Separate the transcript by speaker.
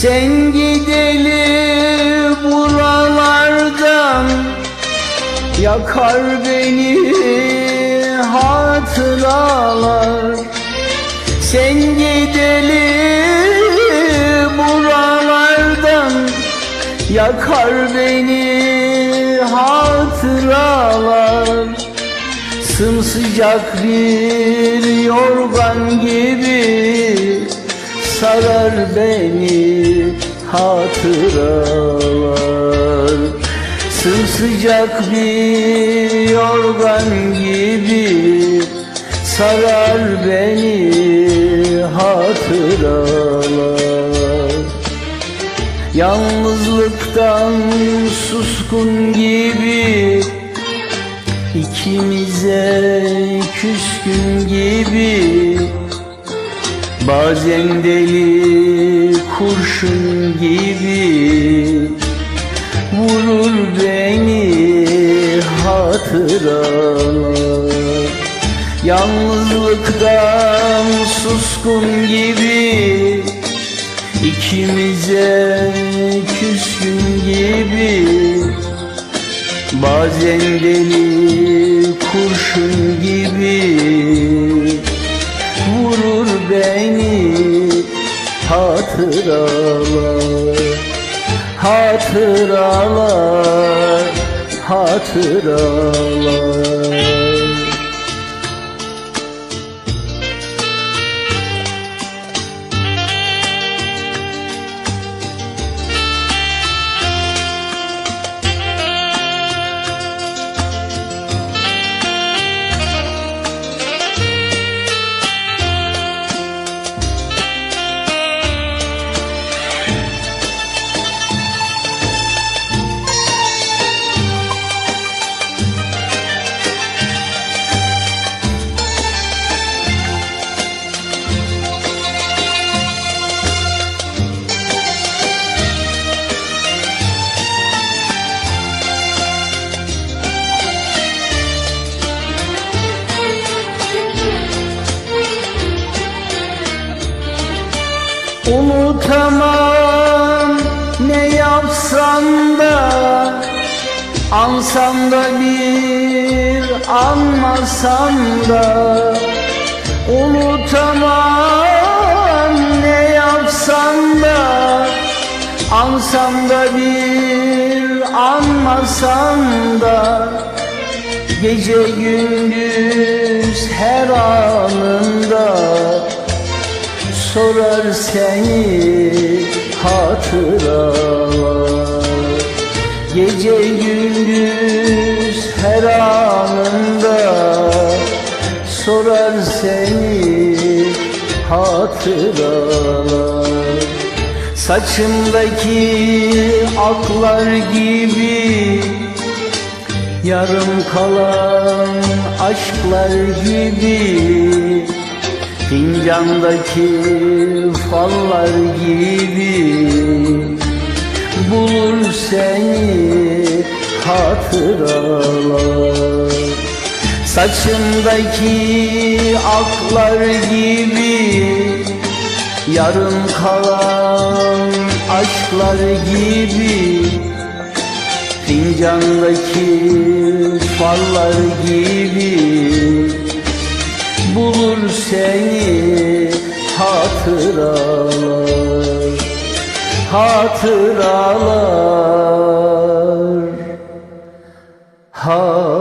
Speaker 1: Sen gideli buralardan Yakar beni hatıralar. Sen gideli buralardan Yakar beni hatıralar. Sımsıcak bir yorgan gibi Sarar beni hatıralar. Sımsıcak bir yorgan gibi Sarar beni hatıralar. Yalnızlıktan suskun gibi İkimize küskün Bazen deli kurşun gibi Vurur beni hatıralar. Yalnızlıktan suskun gibi İkimize küskün gibi. Bazen deli kurşun gibi beni hatıralar Hatıralar, hatıralar Unutamam ne yapsam da Ansam da bir anmasam da. Unutamam ne yapsam da Ansam da bir anmasam da. Gece gündüz her anında sorar seni hatıralar. Gece gündüz her anında sorar seni hatıralar. Saçımdaki aklar gibi Yarım kalan aşklar gibi Fincandaki fallar gibi Bulur seni hatıralar. Saçımdaki aklar gibi Yarım kalan aşklar gibi Fincandaki fallar hatıralar Hatıralar Hatıralar